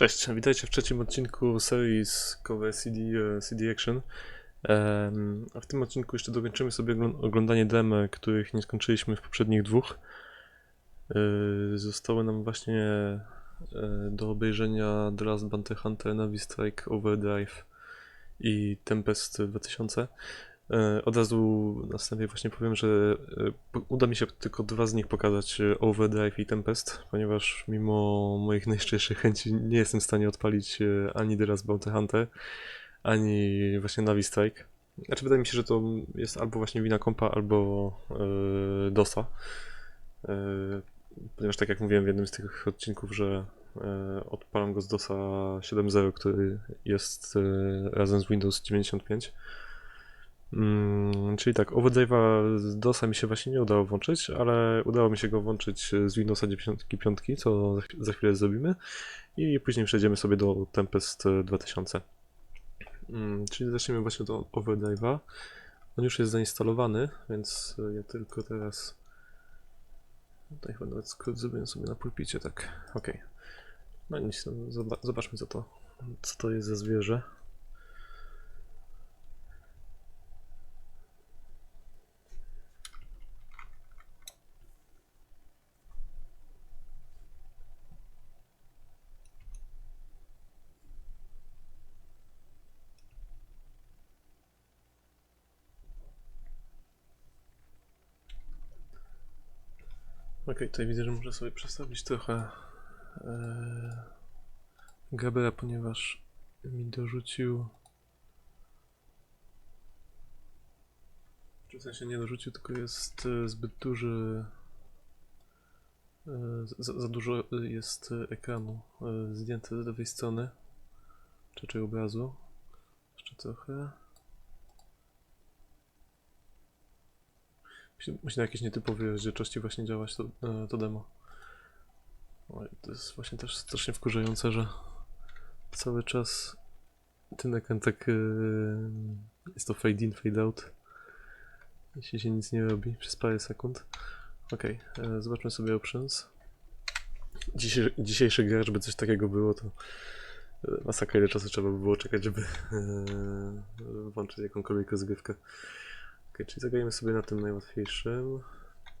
Cześć, witajcie w trzecim odcinku serii z CD, e, CD Action. A w tym odcinku jeszcze dokończymy sobie oglą- oglądanie demo, których nie skończyliśmy w poprzednich dwóch. E, Zostały nam właśnie e, do obejrzenia The Last Bounty Hunter, Navy Strike, Overdrive i Tempest 2000. E, Od razu na wstępie właśnie powiem, że e, uda mi się tylko dwa z nich pokazać, e, Overdrive i Tempest, ponieważ mimo moich najszczerszych chęci nie jestem w stanie odpalić ani The Last Bounty Hunter, ani właśnie Navi Strike. Znaczy wydaje mi się, że to jest albo właśnie wina kompa, albo e, DOSa. E, ponieważ tak jak mówiłem w jednym z tych odcinków, że odpalam go z DOSa 7.0, który jest razem z Windows 95. Mm, czyli tak, Overdrive'a z DOSa mi się właśnie nie udało włączyć, ale udało mi się go włączyć z Windowsa 95, co za, chw- za chwilę zrobimy. I później przejdziemy sobie do Tempest 2000. Mm, czyli zaczniemy właśnie do Overdrive'a. On już jest zainstalowany, więc ja tylko teraz. Tutaj chyba nawet skrót zrobiłem sobie na pulpicie, tak. Okej. No nic, no, zoba- zobaczmy co to, co to jest za zwierzę. Okej, tutaj widzę, że muszę sobie przestawić trochę e, Gabera, ponieważ mi dorzucił. W sensie nie dorzucił, tylko jest e, zbyt duży. E, za, za dużo jest ekranu e, zdjęte z lewej strony. Czy, czy obrazu. Jeszcze trochę. Musi, na jakiejś nietypowej rozdzielczości właśnie działać to, e, to demo. Oj, to jest właśnie też strasznie wkurzające, że cały czas ten ekran tak jest to fade in, fade out. Jeśli się nic nie robi przez parę sekund. Okej, e, zobaczmy sobie options. Dzisiejszy, dzisiejszy gracz, żeby coś takiego było, to e, masakra ile czasu trzeba by było czekać, żeby włączyć jakąkolwiek rozgrywkę. Ok, czyli zagrajmy sobie na tym najłatwiejszym.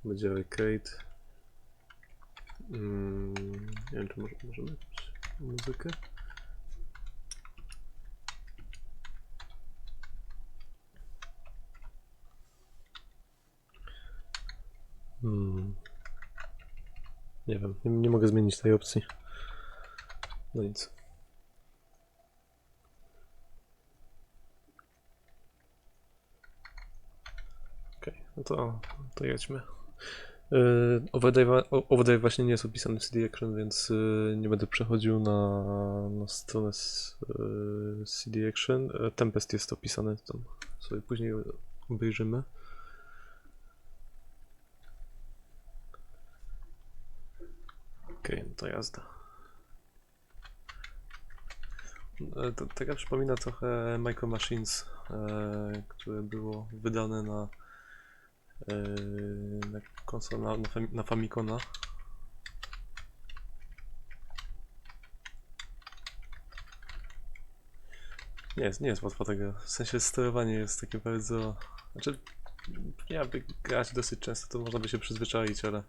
Będzie arcade. Mm, nie wiem, czy może, możemy jakąś muzykę? Hmm. Nie wiem, nie, nie mogę zmienić tej opcji. No nic. To, to jedźmy. Yy, Overdrive, właśnie nie jest opisany w CD Action, więc yy, nie będę przechodził na, na stronę z, yy, CD Action. Yy, Tempest jest opisany, tam sobie później obejrzymy. Okej, no to jazda. E, to- Ta gra przypomina trochę Micro Machines, e, które było wydane na, na konsolę, na, na, Fami- na Famicona. Nie jest, nie jest łatwa ta gra. W sensie sterowanie jest takie bardzo... Znaczy, nie aby grać dosyć często, to można by się przyzwyczaić, ale...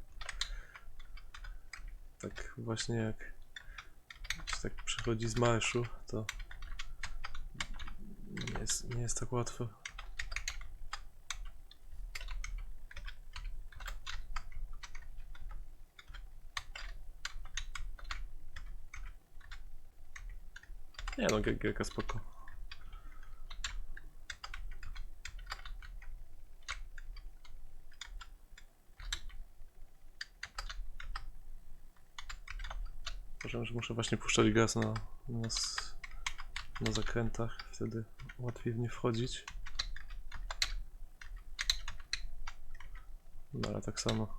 Tak właśnie jak się tak przychodzi z marszu, to nie jest, nie jest tak łatwo. Nie no, gi- gierka spoko. Uważam, że muszę właśnie puszczać gaz na, na, na zakrętach, wtedy łatwiej w nie wchodzić. No ale tak samo.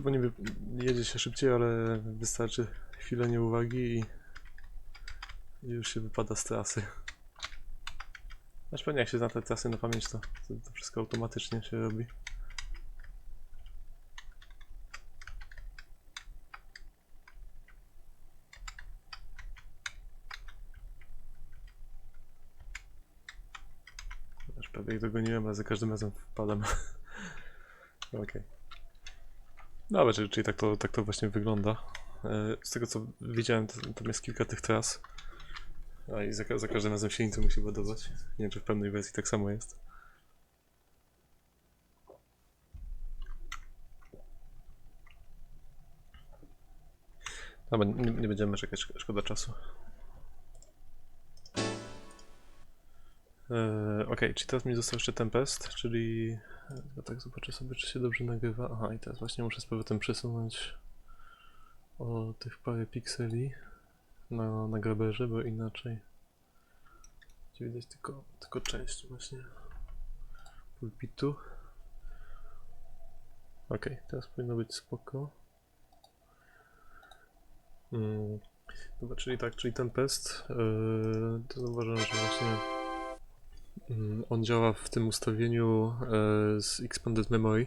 Bo niby jedzie się szybciej, ale wystarczy chwilę nieuwagi i już się wypada z trasy. Aż pewnie jak się zna te trasy na pamięć, to, to, wszystko automatycznie się robi. Już prawie ich dogoniłem, ale za każdym razem wpadam. Okej. Dobra, czyli, czyli tak, to, tak to właśnie wygląda. E, Z tego co widziałem, to, tam jest kilka tych tras. A i za, za każdym razem się musi ładować. Nie wiem, czy w pełnej wersji tak samo jest. Dobra, nie, nie będziemy czekać, szko- szkoda czasu. Eee, Okej, czyli teraz mi został jeszcze Tempest, czyli... Ja tak zobaczę sobie, czy się dobrze nagrywa. Aha, i teraz właśnie muszę z powrotem przesunąć o tych parę pikseli na, na graberze, bo inaczej gdzie widać tylko, tylko część właśnie pulpitu. Okej, teraz powinno być spoko. Mm. Dobra, czyli tak, czyli ten pest, yy, to zauważyłem, że właśnie on działa w tym ustawieniu yy, z Expanded Memory.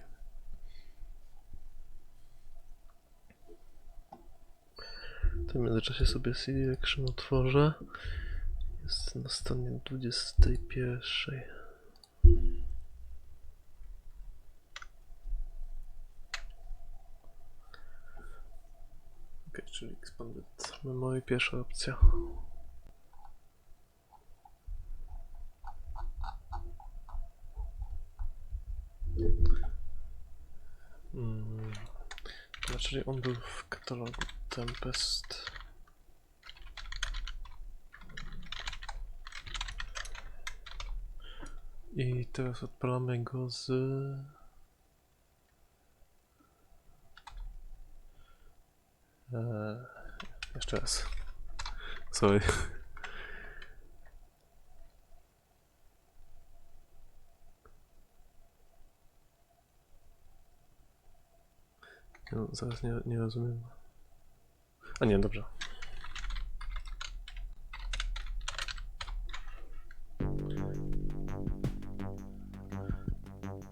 W tym międzyczasie sobie CD Action otworzę. Jest na stronie 21. Ok, czyli Expanded Memory, pierwsza opcja. Dobra, czyli on był w katalogu Tempest. I teraz odpalamy go z... Eee, jeszcze raz. Sorry. No, zaraz nie, nie rozumiem. A nie, dobrze.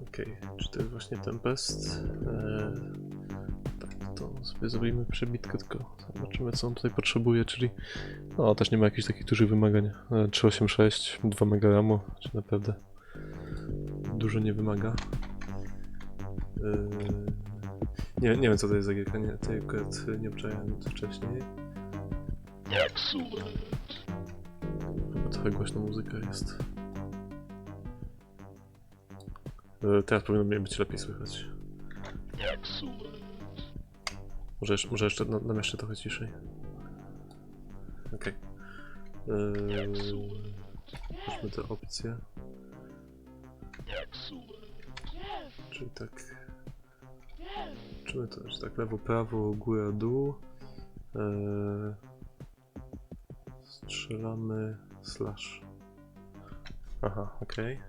Okej, czy to jest właśnie Tempest? Eee, tak, to sobie zrobimy przebitkę, tylko zobaczymy co on tutaj potrzebuje, czyli no też nie ma jakichś takich dużych wymagań. E, 386, 2 MB RAMu, czy naprawdę dużo nie wymaga. Eee, nie, nie wiem co to jest za gierka, nie, tej akurat nie obczajałem wcześniej. Chyba trochę głośna muzyka jest. E, Teraz powinno mnie być lepiej słychać. Może, jeszcze- może jeszcze na, nam jeszcze trochę ciszej. Okej. Okay. Weźmy te opcje. Czyli tak. Czymy to już tak lewo, prawo, góra, dół. Eee, strzelamy slash. Aha, okej.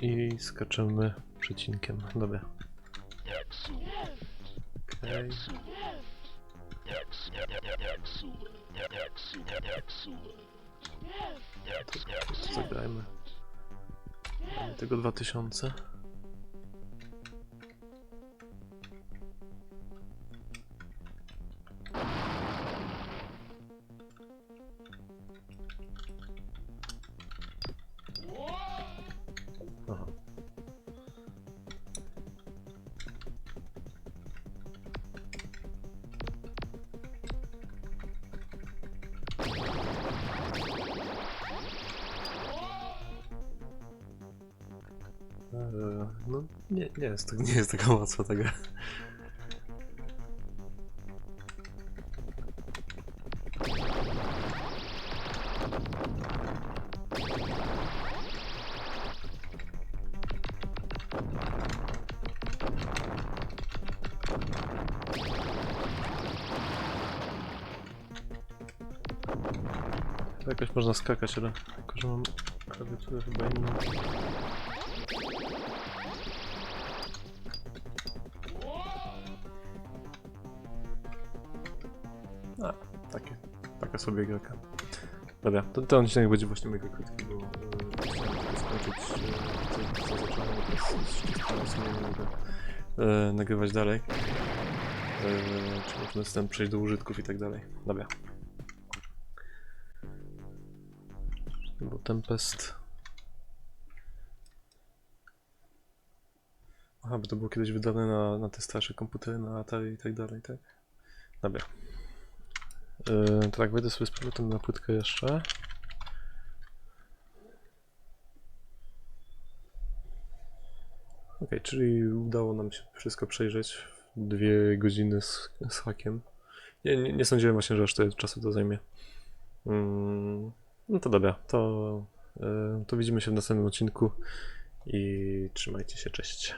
I skaczemy przecinkiem. Dobra. Okej. To, to zagrajmy. Mamy tego 2000. No, nie, nie jest, to nie jest taka łatwa ta gra. Jakoś można skakać, ale jako, że mam klawiaturę chyba inną. Takie. taka sobie gierka. Dobra, to ten odcinek będzie właśnie mega krótki, bo tylko skończyć e, co, co zacząłem, bo teraz z czystym sumieniem mogę e, nagrywać dalej. E, czy można następnie przejść do użytków i tak dalej. Dobra. Bo Tempest... Aha, bo to było kiedyś wydane na, na te starsze komputery, na Atari i tak dalej, tak? Dobra. Yy, tak, wejdę sobie z powrotem na płytkę jeszcze. Ok, czyli udało nam się wszystko przejrzeć w dwie godziny z, z hakiem. Nie, nie, nie sądziłem właśnie, że aż tyle czasu to zajmie. Mm, no to dobra, to, yy, to widzimy się w następnym odcinku i trzymajcie się, cześć.